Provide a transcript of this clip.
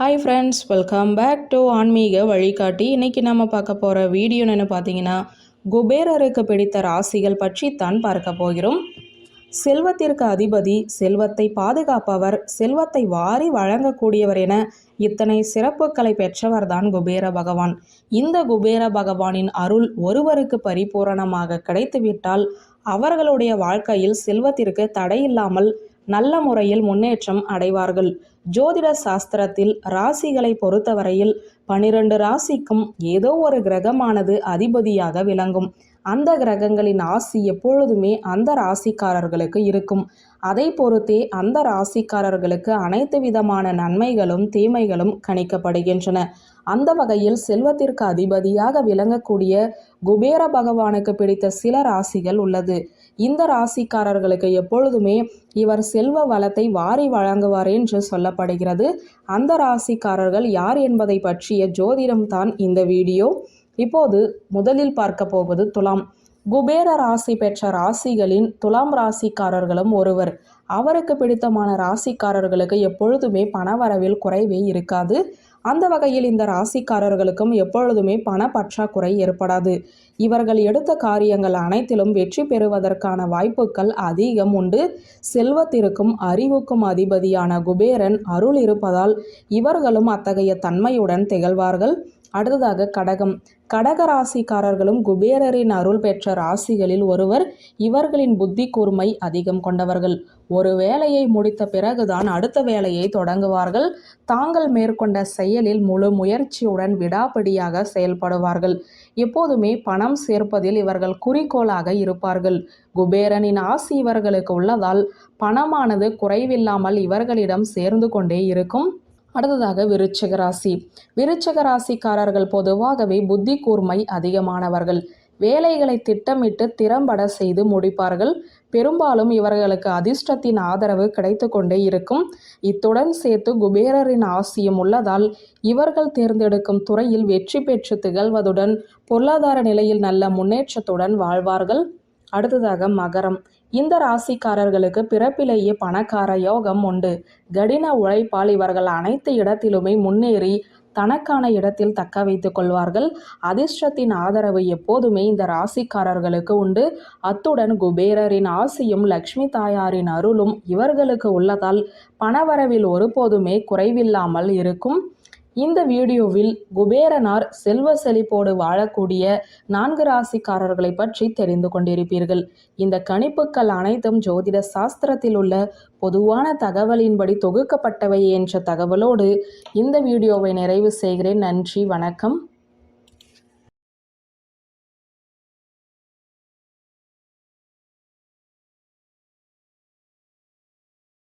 Hi friends welcome back to ஆன்மீக வழிகாட்டி இன்றைக்கி நம்ம பார்க்க போகிற வீடியோ பார்த்தீங்கன்னா குபேரருக்கு பிடித்த ராசிகள் பற்றி தான் பார்க்க போகிறோம். செல்வத்திற்கு அதிபதி செல்வத்தை பாதுகாப்பவர் செல்வத்தை வாரி வழங்கக்கூடியவர் என இத்தனை சிறப்புகளை பெற்றவர்தான் குபேர பகவான். இந்த குபேர பகவானின் அருள் ஒருவருக்கு பரிபூரணமாக கிடைத்துவிட்டால் அவர்களுடைய வாழ்க்கையில் செல்வத்திற்கு தடையில்லாமல் நல்ல முறையில் முன்னேற்றம் அடைவார்கள். ஜோதிட சாஸ்திரத்தில் ராசிகளை பொறுத்தவரையில் பனிரெண்டு ராசிக்கும் ஏதோ ஒரு கிரகமானது அதிபதியாக விளங்கும். அந்த கிரகங்களின் ஆசி எப்பொழுதுமே அந்த ராசிக்காரர்களுக்கு இருக்கும். அதை பொறுத்தே அந்த ராசிக்காரர்களுக்கு அனைத்து விதமான நன்மைகளும் தீமைகளும் கணிக்கப்படுகின்றன. அந்த வகையில் செல்வத்திற்கு அதிபதியாக விளங்கக்கூடிய குபேர பகவானுக்கு பிடித்த சில ராசிகள் உள்ளது. இந்த ராசிக்காரர்களுக்கு எப்பொழுதுமே இவர் செல்வ வளத்தை வாரி வழங்குவார் என்று சொல்லப்படுகிறது. அந்த ராசிக்காரர்கள் யார் என்பதை பற்றிய ஜோதிடம் தான் இந்த வீடியோ. இப்போது முதலில் பார்க்க போவது துலாம். குபேர ராசி பெற்ற ராசிகளின் துலாம் ராசிக்காரர்களும் ஒருவர். அவருக்கு பிடித்தமான ராசிக்காரர்களுக்கு எப்பொழுதுமே பணவரவில் குறைவே இருக்காது. அந்த வகையில் இந்த ராசிக்காரர்களுக்கும் எப்பொழுதுமே பண பற்றாக்குறை ஏற்படாது. இவர்கள் எடுத்த காரியங்கள் அனைத்திலும் வெற்றி பெறுவதற்கான வாய்ப்புகள் அதிகம் உண்டு. செல்வத்திற்கும் அறிவுக்கும் அதிபதியான குபேரன் அருள் இருப்பதால் இவர்களும் அத்தகைய தன்மையுடன் திகழ்வார்கள். அடுத்ததாக கடகம். கடக ராசிக்காரர்களும் குபேரரின் அருள் பெற்ற ராசிகளில் ஒருவர் இவர்களின் புத்தி கூர்மை அதிகம் கொண்டவர்கள். ஒரு வேலையை முடித்த பிறகுதான் அடுத்த வேலையை தொடங்குவார்கள். தாங்கள் மேற்கொண்ட செயலில் முழு முயற்சியுடன் விடாப்பிடியாக செயல்படுவார்கள். எப்போதுமே பணம் சேர்ப்பதில் இவர்கள் குறிக்கோளாக இருப்பார்கள். குபேரனின் ஆசி இவர்களுக்கு உள்ளதால் பணமானது குறைவில்லாமல் இவர்களிடம் சேர்ந்து கொண்டே இருக்கும். அடுத்ததாக விருச்சக ராசி. விருச்சக ராசிக்காரர்கள் பொதுவாகவே புத்தி கூர்மை அதிகமானவர்கள். வேலைகளை திட்டமிட்டு திறம்பட செய்து முடிப்பார்கள். பெரும்பாலும் இவர்களுக்கு அதிர்ஷ்டத்தின் ஆதரவு கிடைத்து கொண்டே இருக்கும். இத்துடன் சேர்த்து குபேரரின் ஆசியம் உள்ளதால் இவர்கள் தேர்ந்தெடுக்கும் துறையில் வெற்றி பெற்று திகழ்வதுடன் பொருளாதார நிலையில் நல்ல முன்னேற்றத்துடன் வாழ்வார்கள். அடுத்ததாக மகரம். இந்த ராசிக்காரர்களுக்கு பிறப்பிலேயே பணக்கார யோகம் உண்டு. கடின உழைப்பால் இவர்கள் அனைத்து இடத்திலுமே முன்னேறி தனக்கான இடத்தில் தக்க வைத்துக் கொள்வார்கள். அதிர்ஷ்டத்தின் ஆதரவு எப்போதுமே இந்த ராசிக்காரர்களுக்கு உண்டு. அத்துடன் குபேரரின் ஆசியும் லக்ஷ்மி தாயாரின் அருளும் இவர்களுக்கு உள்ளதால் பணவரவில் ஒருபோதுமே குறைவில்லாமல் இருக்கும். இந்த வீடியோவில் குபேரனார் செல்வ செழிப்போடு வாழக்கூடிய நான்கு ராசிக்காரர்களை பற்றி தெரிந்து கொண்டிருப்பீர்கள். இந்த கணிப்புகள் அனைத்தும் ஜோதிட சாஸ்திரத்தில் உள்ள பொதுவான தகவலின்படி தொகுக்கப்பட்டவை என்ற தகவலோடு இந்த வீடியோவை நிறைவு செய்கிறேன். நன்றி வணக்கம்.